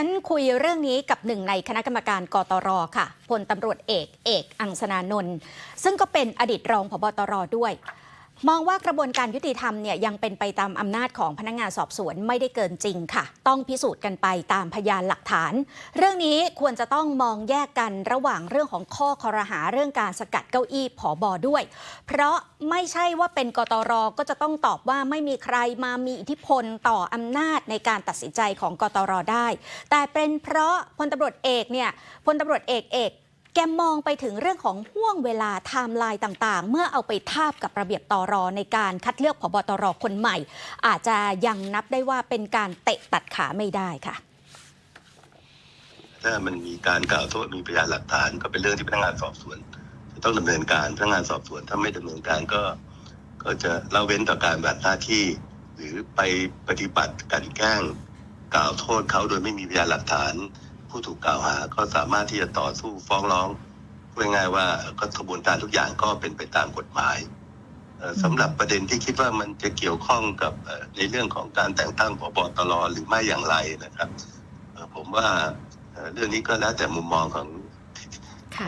ฉันคุยเรื่องนี้กับหนึ่งในคณะกรรมการกตรค่ะพลตำรวจเอกเอกอังสนานนท์ซึ่งก็เป็นอดีตรองพบตรด้วย มองว่ากระบวนการยุติธรรมเนี่ยยังเป็นไปตามอำนาจของพนักงานสอบสวนไม่ได้เกินจริงค่ะ ต้องพิสูจน์กันไปตามพยานหลักฐาน เรื่องนี้ควรจะต้องมองแยกกันระหว่างเรื่องของข้อคอรหาเรื่องการสกัดเก้าอี้ผอบอด้วย เพราะไม่ใช่ว่าเป็นกตรก็จะต้องตอบว่าไม่มีใครมามีอิทธิพลต่ออำนาจในการตัดสินใจของกตรได้ แต่เป็นเพราะพลตำรวจเอกเนี่ยพลตำรวจเอกเอก แกมองไปถึงเรื่องของห่วงเวลาไทม์ไลน์ต่างๆ เมื่อเอาไปทาบกับระเบียบตรอในการคัดเลือกผบตรคนใหม่ อาจจะยังนับได้ว่าเป็นการเตะตัดขาไม่ได้ค่ะ ถ้ามันมีการกล่าวโทษมีพยานหลักฐานก็เป็นเรื่องที่พนักงานสอบสวนจะต้องดำเนินการพนักงานสอบสวนถ้าไม่ดำเนินการก็ ก็จะละเว้นต่อการปฏิบัติหน้าที่ หรือไปปฏิบัติกลันแกล้งกล่าวโทษเขาโดยไม่มีพยานหลักฐาน ผู้ถูกกล่าวหา ก็สามารถที่จะต่อสู้ฟ้องร้องพูดง่ายๆว่าก็กระบวนการทุกอย่างก็เป็นไปตามกฎหมายเอ่อสำหรับประเด็นที่คิดว่ามันจะเกี่ยวข้องกับเอ่อในเรื่องของการแต่งตั้งผบตรหรือไม่อย่างไรนะครับเอ่อผมว่าเอ่อเรื่องนี้ก็แล้วแต่มุมมองของค่ะ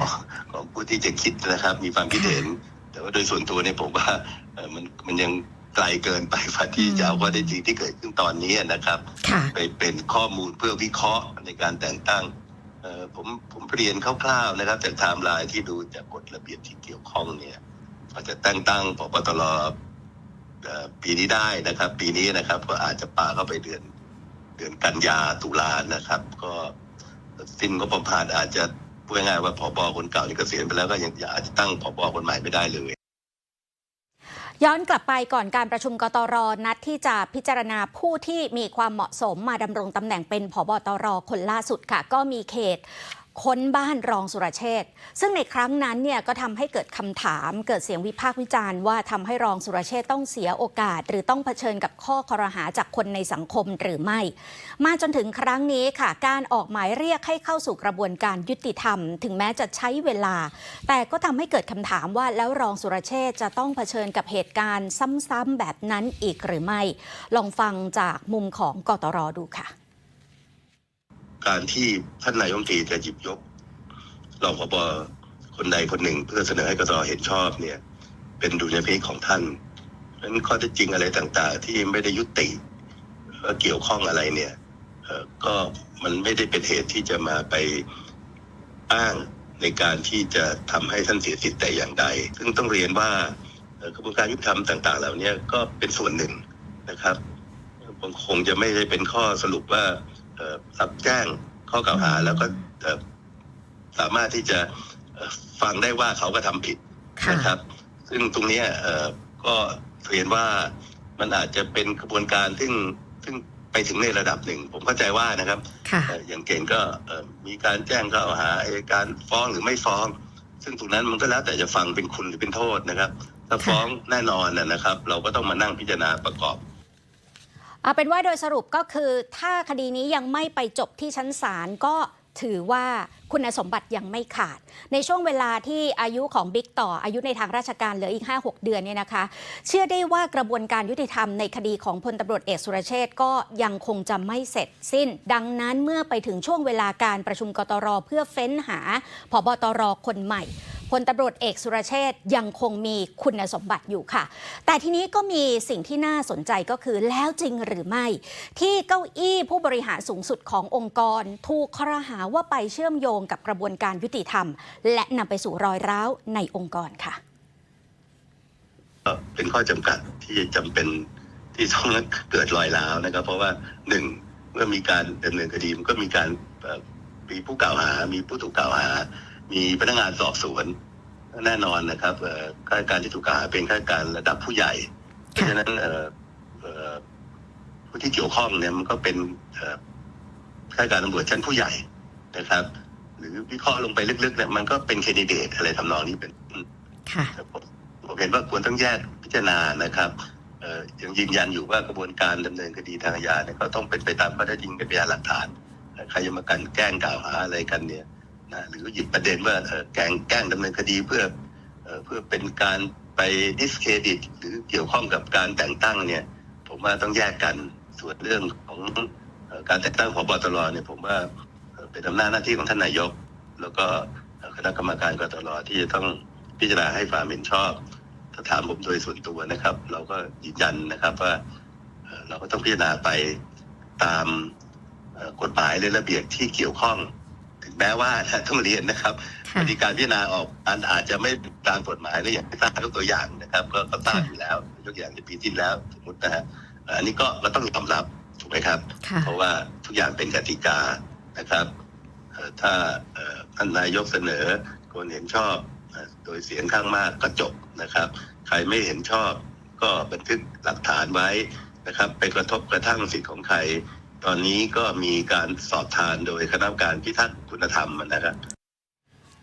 ของผู้ที่จะคิดนะครับ มีความคิดเห็น แต่ว่าโดยส่วนตัวเนี่ยผมว่าเอ่อมันมันยัง ไกลเกินไปฝ่าที่จะเอาข้อได้จริงที่เกิดขึ้นตอนนี้นะครับค่ะไปเป็นข้อมูลเพื่อวิเคราะห์ในการแต่งตั้งเอ่อผมผมเรียนคร่าวๆนะครับจากไทม์ไลน์ที่ดูจากกฎระเบียบที่เกี่ยวข้องเนี่ยอาจจะแต่งตั้งพบตรเอ่อปีนี้ได้นะครับ ปีนี้นะครับ ก็อาจจะปาเข้าไปเดือนเดือนกันยาตุลานะครับ ก็สิ้นงบประมาณอาจจะพูดง่ายๆว่าพบคนเก่านี่เกษียณไปแล้วก็ยังอาจจะตั้งพบคนใหม่ไม่ได้เลย ย้อนกลับไปก่อนการประชุมกตรนัดที่จะพิจารณาผู้ที่มีความเหมาะสมมาดำรงตำแหน่งเป็นผบตรคนล่าสุดค่ะ ก็มีเขต ค้นบ้านรองสุรเชษฐ์ซึ่งในครั้งนั้นเนี่ยก็ทำให้เกิดคำถามเกิดเสียงวิพากษ์วิจารณ์ว่าทำให้รองสุรเชษฐ์ต้องเสียโอกาส หรือต้องเผชิญกับข้อคอรหาจากคนในสังคมหรือไม่ มาจนถึงครั้งนี้ค่ะ การออกหมายเรียกให้เข้าสู่กระบวนการยุติธรรม ถึงแม้จะใช้เวลา แต่ก็ทำให้เกิดคำถามว่าแล้วรองสุรเชษฐ์จะต้องเผชิญกับเหตุการณ์ซ้ำๆแบบนั้นอีกหรือไม่ ลองฟังจากมุมของกตรดูค่ะ การที่ท่านนายกรัฐมตรีจะหยิบยกรองพบคนใดคนหนึ่ง เพื่อเสนอให้กสเห็นชอบเนี่ย เป็นดุลยพินิจของท่านเพราะฉะนั้นข้อเท็จจริงอะไรต่าง ๆ ที่ไม่ได้ยุติเกี่ยวข้องอะไรเนี่ยก็มันไม่ได้เป็นเหตุที่จะมาไปอ้างในการที่จะทำให้ท่านเสียสิทธิ์แต่อย่างใด ซึ่งต้องเรียนว่ากระบวนการยุติธรรมต่าง ๆ เหล่านี้ก็เป็นส่วนหนึ่งนะครับคงจะไม่ได้เป็นข้อสรุปว่า เอ่อรับแจ้งข้อกล่าวหา แล้วก็เอ่อสามารถที่จะเอ่อฟังได้ว่าเขาก็ทำผิดนะครับ ซึ่งตรงเนี้ยเอ่อก็เรียนว่ามันอาจจะเป็นกระบวนการซึ่งซึ่งไปถึงในระดับหนึ่ง ผมเข้าใจว่านะครับค่ะเอ่ออย่างเก่งก็เอ่อมีการแจ้งข้อกล่าวหาอายการฟ้องหรือไม่ฟ้อง ซึ่งตรงนั้นมันก็แล้วแต่จะฟังเป็นคุณหรือเป็นโทษนะครับ ถ้าค่ะฟ้องแน่นอนนะนะครับ เราก็ต้องมานั่งพิจารณาประกอบ เอาเป็นว่าโดยสรุปก็คือถ้าคดีนี้ยังไม่ไปจบที่ชั้นศาลก็ถือว่าคุณสมบัติยังไม่ขาด ในช่วงเวลาที่อายุของบิ๊กต่ออายุในทางราชการเหลืออีก 5-6 เดือนเนี่ยนะคะ เชื่อได้ว่ากระบวนการยุติธรรมในคดีของพลตำรวจเอกสุรเชษก็ยังคงจะไม่เสร็จสิ้น ดังนั้นเมื่อไปถึงช่วงเวลาการประชุมกตรเพื่อเฟ้นหาผบตรคนใหม่ พลตำรวจเอกสุรเชษฐ์ยังคงมีคุณสมบัติอยู่ค่ะ แต่ทีนี้ก็มีสิ่งที่น่าสนใจก็คือแล้วจริงหรือไม่ ที่เก้าอี้ผู้บริหารสูงสุดขององค์กร ถูกครหาว่าไปเชื่อมโยงกับกระบวนการยุติธรรม และนำไปสู่รอยร้าวในองค์กรค่ะเป็นข้อจำกัดที่จำเป็นที่ต้องเกิดรอยร้าวนะครับ เพราะว่าหนึ่งเมื่อมีการดำเนินคดีมันก็มีการมีผู้กล่าวหา มีผู้ถูกกล่าวหา มีพนักงานสอบสวน แน่นอนนะครับเอ่อข้าราชการที่ถูกกล่าวหาเป็นข้าราชการระดับผู้ใหญ่ เพราะฉะนั้นเอ่อเอ่อผู้ที่เกี่ยวข้องเนี่ยมันก็เป็นเอ่อข้าราชการตำรวจชั้นผู้ใหญ่นะครับ หรือวิเคราะห์ลงไปลึกๆเนี่ยมันก็เป็นแคนดิเดตอะไรทำนองนี้เป็นต้นค่ะครับผมผมเห็นว่าควรต้องแยกพิจารณานะครับเอ่อยังยืนยันอยู่ว่ากระบวนการดำเนินคดีทางอาญาเนี่ยก็ต้องเป็นไปตามข้อเท็จจริงเป็นพยานหลักฐานเอ่อใครจะมากลันแกล้งกล่าวหาอะไรกันเนี่ย นะหรือหยิบประเด็นว่าแกงแกล้งดำเนินคดีเพื่อเอเพื่อเป็นการไปดิสเครดิต หรือเกี่ยวข้องกับการแต่งตั้งเนี่ย ผมว่าต้องแยกกันส่วนเรื่องของอการแต่งตั้งผบตรเนี่ยผมว่าเป็นอำนาจหน้าที่ของท่านนายก แล้วก็คณะกรรมการกตรที่จะต้องพิจารณาให้ความเห็นชอบ ถ้าถามผมโดยส่วนตัวนะครับ เราก็ยืนยันนะครับว่าเราก็ต้องพิจารณาไปตามกฎหมายและระเบียบที่เกี่ยวข้อง ถึงแม้ว่าต้องเรียนนะครับค่ะวิธีการพิจารณาออกอันอาจจะไม่ตามกฎหมายและอย่างที่ทราบยกตัวอย่างนะครับ ก็ก็ทราบอยู่แล้วยกตัวอย่างในปีที่แล้วสมมตินะฮะเอ่ออันนี้ก็ก็ต้องยอมรับถูกไหมครับค่ะเพราะว่าทุกอย่างเป็นกติกานะครับเอ่อถ้าเอ่อท่านนายกเสนอคนเห็นชอบเอ่อโดยเสียงข้างมากก็จบนะครับ ใครไม่เห็นชอบก็บันทึกหลักฐานไว้นะครับไปกระทบกระทั่งสิทธิ์ของใคร ตอนนี้ก็มีการสอบทานโดยคณะกรรมการพิทักษ์คุณธรรมนะครับ